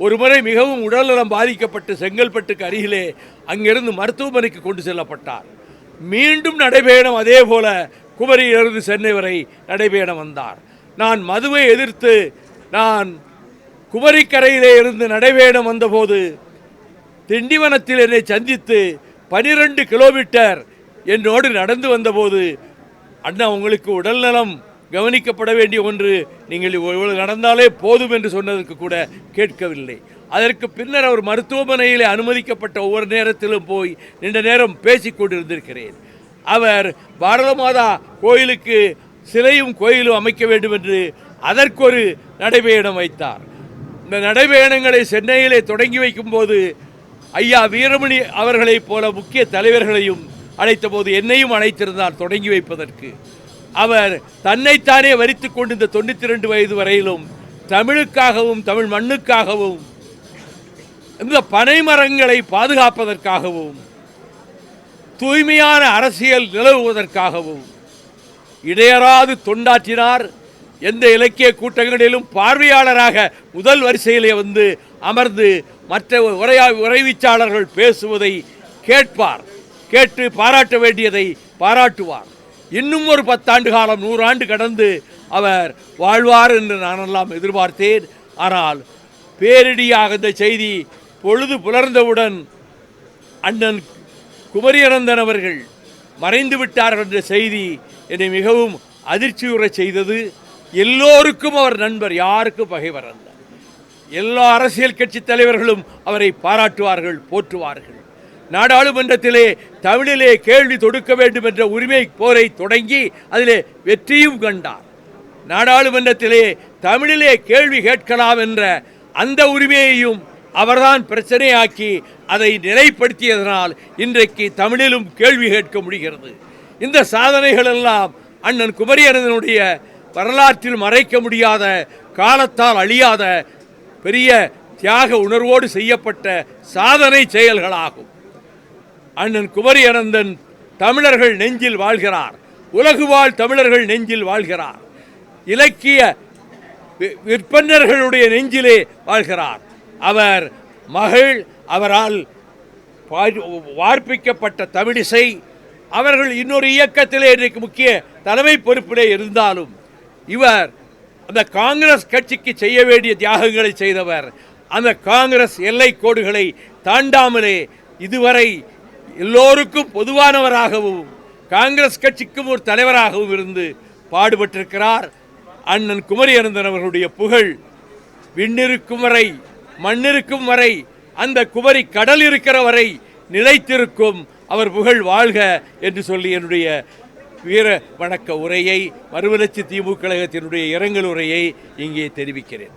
ஒருமுறை மிகவும் உடல்நலம் பாதிக்கப்பட்டு செங்கல்பட்டுக்கு அருகிலே அங்கிருந்து மருத்துவமனைக்கு கொண்டு செல்லப்பட்டார். மீண்டும் நடைபயணம் அதே போல குமரியிலிருந்து சென்னை வரை நடைபயணம் வந்தார். நான் மதுவை எதிர்த்து நான் குமரிக்கரையிலே இருந்து நடைபயணம் வந்தபோது திண்டிவனத்தில் என்னை சந்தித்து பனிரெண்டு கிலோமீட்டர் என்னோடு நடந்து வந்தபோது அண்ணா உங்களுக்கு உடல்நலம் கவனிக்கப்பட வேண்டிய ஒன்று நீங்கள் இவ்வளவு நடந்தாலே போதும் என்று சொன்னதற்கு கூட கேட்கவில்லை. அதற்கு பின்னர் அவர் மருத்துவமனையில் அனுமதிக்கப்பட்ட ஒவ்வொரு நேரத்திலும் போய் நீண்ட நேரம் பேசிக் கொண்டிருந்திருக்கிறேன். அவர் பாரத மாதா கோயிலுக்கு சிலையும் கோயிலும் அமைக்க வேண்டும் என்று அதற்கொரு நடைபயணம் வைத்தார். இந்த நடைபயணங்களை சென்னையிலே தொடங்கி வைக்கும்போது ஐயா வீரமணி அவர்களைப் போல முக்கிய தலைவர்களையும் அழைத்தபோது என்னையும் அழைத்திருந்தார் தொடங்கி வைப்பதற்கு. அவர் தன்னைத்தானே வரித்து கொண்டு இந்த தொண்ணூற்றி ரெண்டு வயது வரையிலும் தமிழுக்காகவும் தமிழ் மண்ணுக்காகவும் இந்த பனைமரங்களை பாதுகாப்பதற்காகவும் தூய்மையான அரசியல் நிலவுவதற்காகவும் இடையறாது தொண்டாற்றினார். எந்த இலக்கிய கூட்டங்களிலும் பார்வையாளராக முதல் வரிசையிலே வந்து அமர்ந்து மற்ற உரையா உரைவீச்சாளர்கள் பேசுவதை கேட்பார். கேட்டு பாராட்ட வேண்டியதை பாராட்டுவார். இன்னும் ஒரு பத்தாண்டு காலம் நூறாண்டு கடந்து அவர் வாழ்வார் என்று நானெல்லாம் எதிர்பார்த்தேன். ஆனால் பேரிடியாக இந்த செய்தி பொழுது புலர்ந்தவுடன் அண்ணன் குமரியனந்தன் அவர்கள் மறைந்து விட்டார்கள் என்ற செய்தி என்னை மிகவும் அதிர்ச்சியுறச் செய்தது. எல்லோருக்கும் அவர் நண்பர் யாருக்கும் பகைவர் அல்ல. எல்லா அரசியல் கட்சி தலைவர்களும் அவரை பாராட்டுவார்கள் போற்றுவார்கள். நாடாளுமன்றத்திலே தமிழிலே கேள்வி தொடுக்க வேண்டும் என்ற உரிமை போரை தொடங்கி அதிலே வெற்றியும் கண்டார். நாடாளுமன்றத்திலே தமிழிலே கேள்வி கேட்கலாம் என்ற அந்த உரிமையையும் அவர்தான் பிரச்சனையாக்கி அதை நிலைப்படுத்தியதனால் இன்றைக்கு தமிழிலும் கேள்வி கேட்க முடிகிறது. இந்த சாதனைகள் எல்லாம் அண்ணன் குமரியனுடைய வரலாற்றில் மறைக்க முடியாத காலத்தால் அழியாத பெரிய தியாக உணர்வோடு செய்யப்பட்ட சாதனை செயல்களாகும். அண்ணன் குமரி அனந்தன் தமிழர்கள் நெஞ்சில் வாழ்கிறார். உலகு வாழ் தமிழர்கள் நெஞ்சில் வாழ்கிறார். இலக்கிய விற்பனர்களுடைய நெஞ்சிலே வாழ்கிறார். அவர் மகள் அவரால் வார்ப்பிக்கப்பட்ட தமிழிசை அவர்கள் இன்னொரு இயக்கத்திலே இன்றைக்கு முக்கிய தலைமை பொறுப்பிலே இருந்தாலும் இவர் அந்த காங்கிரஸ் கட்சிக்கு செய்ய வேண்டிய தியாகங்களை செய்தவர். அந்த காங்கிரஸ் எல்லை கோடுகளை தாண்டாமலே இதுவரை எல்லோருக்கும் பொதுவானவராகவும் காங்கிரஸ் கட்சிக்கும் ஒரு தலைவராகவும் இருந்து பாடுபட்டிருக்கிறார் அண்ணன் குமரி அனந்தன் அவர்களுடைய புகழ். விண்ணிருக்கும் வரை மண்ணிருக்கும் வரை அந்த குமரி கடல் இருக்கிற வரை நிலைத்திருக்கும் அவர் புகழ் வாழ்க என்று சொல்லி என்னுடைய வீர வணக்க உரையை மறுமலர்ச்சி திமுக கழகத்தினுடைய இரங்கல் உரையை இங்கே தெரிவிக்கிறேன்.